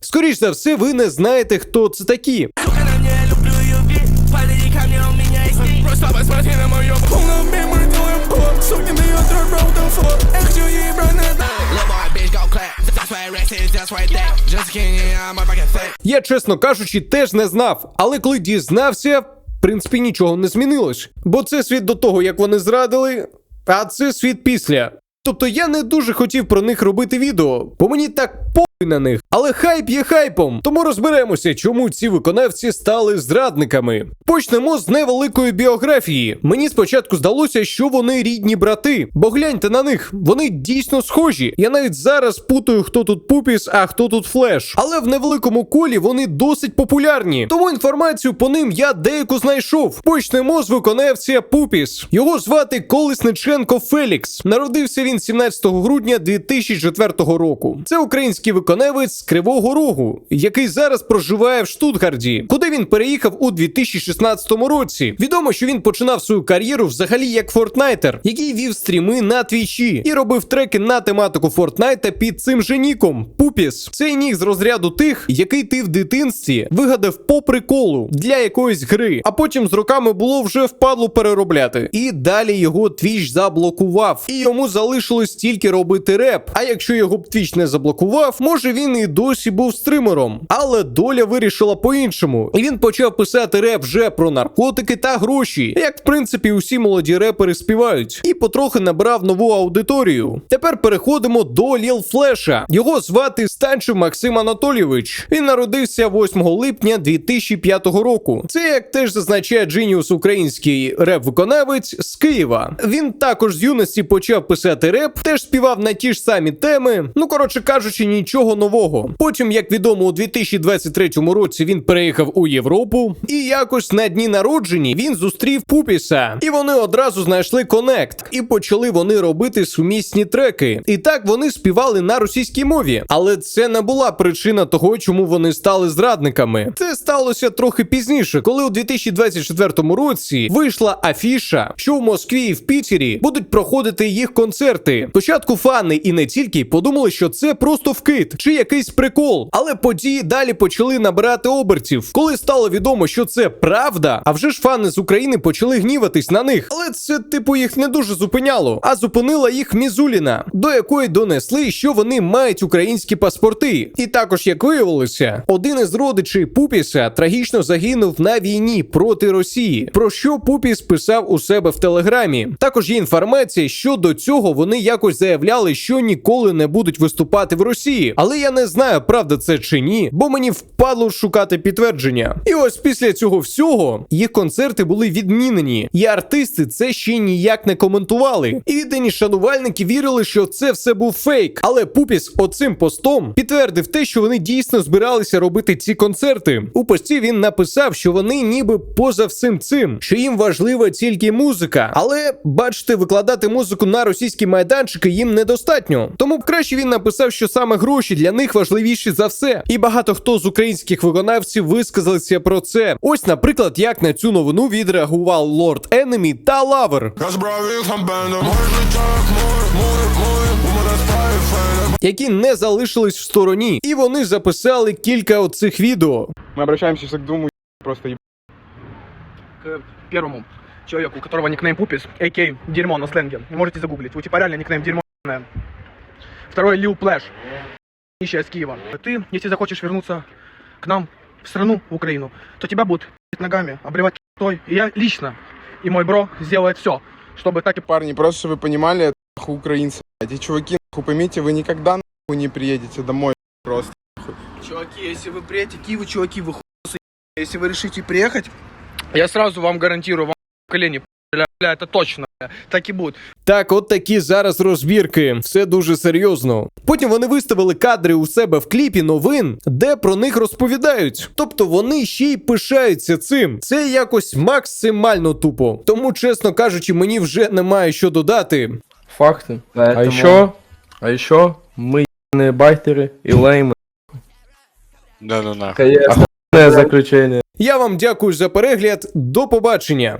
Скоріш за все, ви не знаєте, хто це такі. Сука, на мне люблю ее бить Парень ко мне, у меня есть ник Просто посмотри на мою Полный мы делаем ход Сотни миллион дробь там флот Эх, чё ей брать не знаю Little boy, bitch, go clap That's why rest is just right there Just kidding, I'm a fucking fake Я, чесно кажучи, теж не знав, але коли дізнався, в принципі, нічого не змінилось. Бо це світ до того, як вони зрадили, а це світ після. Тобто я не дуже хотів про них робити відео, бо мені так похуй на них. Але хайп є хайпом, тому розберемося, чому ці виконавці стали зрадниками. Почнемо з невеликої біографії. Мені спочатку здалося, що вони рідні брати, бо гляньте на них, вони дійсно схожі. Я навіть зараз путаю, хто тут пупіс, а хто тут флеш. Але в невеликому колі вони досить популярні. Тому інформацію по ним я деяку знайшов. Почнемо з виконавця Пупіс. Його звати Колесниченко Фелікс. Народився він 17 грудня 2004 року. Це український виконавець з Кривого Рогу, який зараз проживає в Штутгарді, куди він переїхав у 2016 році. Відомо, що він починав свою кар'єру взагалі як фортнайтер, який вів стріми на твічі і робив треки на тематику Фортнайта під цим же ніком Пупіс. Цей нік з розряду тих, який ти в дитинстві вигадав по приколу для якоїсь гри, а потім з роками було вже впадло переробляти. І далі його твіч заблокував, і йому залишилось тільки робити реп. А якщо його б твіч не заблокував, може він і досі був стримером. Але доля вирішила по-іншому. І він почав писати реп вже про наркотики та гроші, як в принципі усі молоді репери співають, і потрохи набрав нову аудиторію. Тепер переходимо до Ліл Флеша. Його звати Станчев Максим Анатолійович. Він народився 8 липня 2005 року. Це як теж зазначає Genius український реп-виконавець з Києва. Він також з юності почав писати реп, теж співав на ті ж самі теми. Ну коротше кажучи, нічого нового. Потім, як відомо, у 2023 році він переїхав у Європу, і якось на дні народжені він зустрів Пупіса, і вони одразу знайшли конект, і почали вони робити сумісні треки. І так вони співали на російській мові, але це не була причина того, чому вони стали зрадниками. Це сталося трохи пізніше, коли у 2024 році вийшла афіша, що в Москві і в Пітері будуть проходити їх концерти. Спочатку фани і не тільки подумали, що це просто вкид чи якийсь прикол, але події далі почали набирати обертів. Коли стало відомо, що це правда, а вже ж фани з України почали гніватись на них. Але це, типу, їх не дуже зупиняло, а зупинила їх Мізуліна, до якої донесли, що вони мають українські паспорти. І також, як виявилося, один із родичів Пупіса трагічно загинув на війні проти Росії. Про що Пупіс писав у себе в телеграмі. Також є інформація, що до цього вони якось заявляли, що ніколи не будуть виступати в Росії. Але я не знаю, правда це чи ні, бо мені впадло шукати підтвердження. І ось після цього всього їх концерти були відмінені, і артисти це ще ніяк не коментували. І віддані шанувальники вірили, що це все був фейк. Але Пупіс оцим постом підтвердив те, що вони дійсно збиралися робити ці концерти. У пості він написав, що вони ніби поза всім цим, що їм важлива тільки музика. Але бачите, викладати музику на російські майданчики їм недостатньо. Тому б краще він написав, що саме гроші для них важливіші за все. І багато хто з українських виконавців висказалися про це. Ось, наприклад, як на цю новину відреагував Лорд Енемі та Лавер. Які не залишились в стороні, і вони записали кілька оцих відео. Мы обращаемся к двум просто еб... к первому человеку, у которого никнейм Пупис, а.к. Дерьмо на сленге. Можете загуглить. У типа реально никнейм Дерьмо. Второй Лил Плэш. Нищая из Киева. Ты, если захочешь вернуться к нам в страну, в Украину, то тебя будут ногами, обливать той. И я лично, и мой бро сделает все, чтобы так и Парни, просто чтобы вы понимали, это нахуй украинцы. Эти чуваки, нахуй, поймите, вы никогда нахуй не приедете домой просто. Чуваки, если вы приедете, какие вы чуваки, вы хуйсы. Если вы решите приехать, я сразу вам гарантирую, вам колени, бля, бля, это точно, бля, так и будет. Так, от такі зараз розбірки. Все дуже серйозно. Потім вони виставили кадри у себе в кліпі новин, де про них розповідають. Тобто вони ще й пишаються цим. Це якось максимально тупо. Тому, чесно кажучи, мені вже немає що додати. Факты. А Поэтому- еще, а еще мы ебаные байтеры и леймы. Да ну нахуй Охуенное заключение. Я вам дякую за перегляд. До побачення.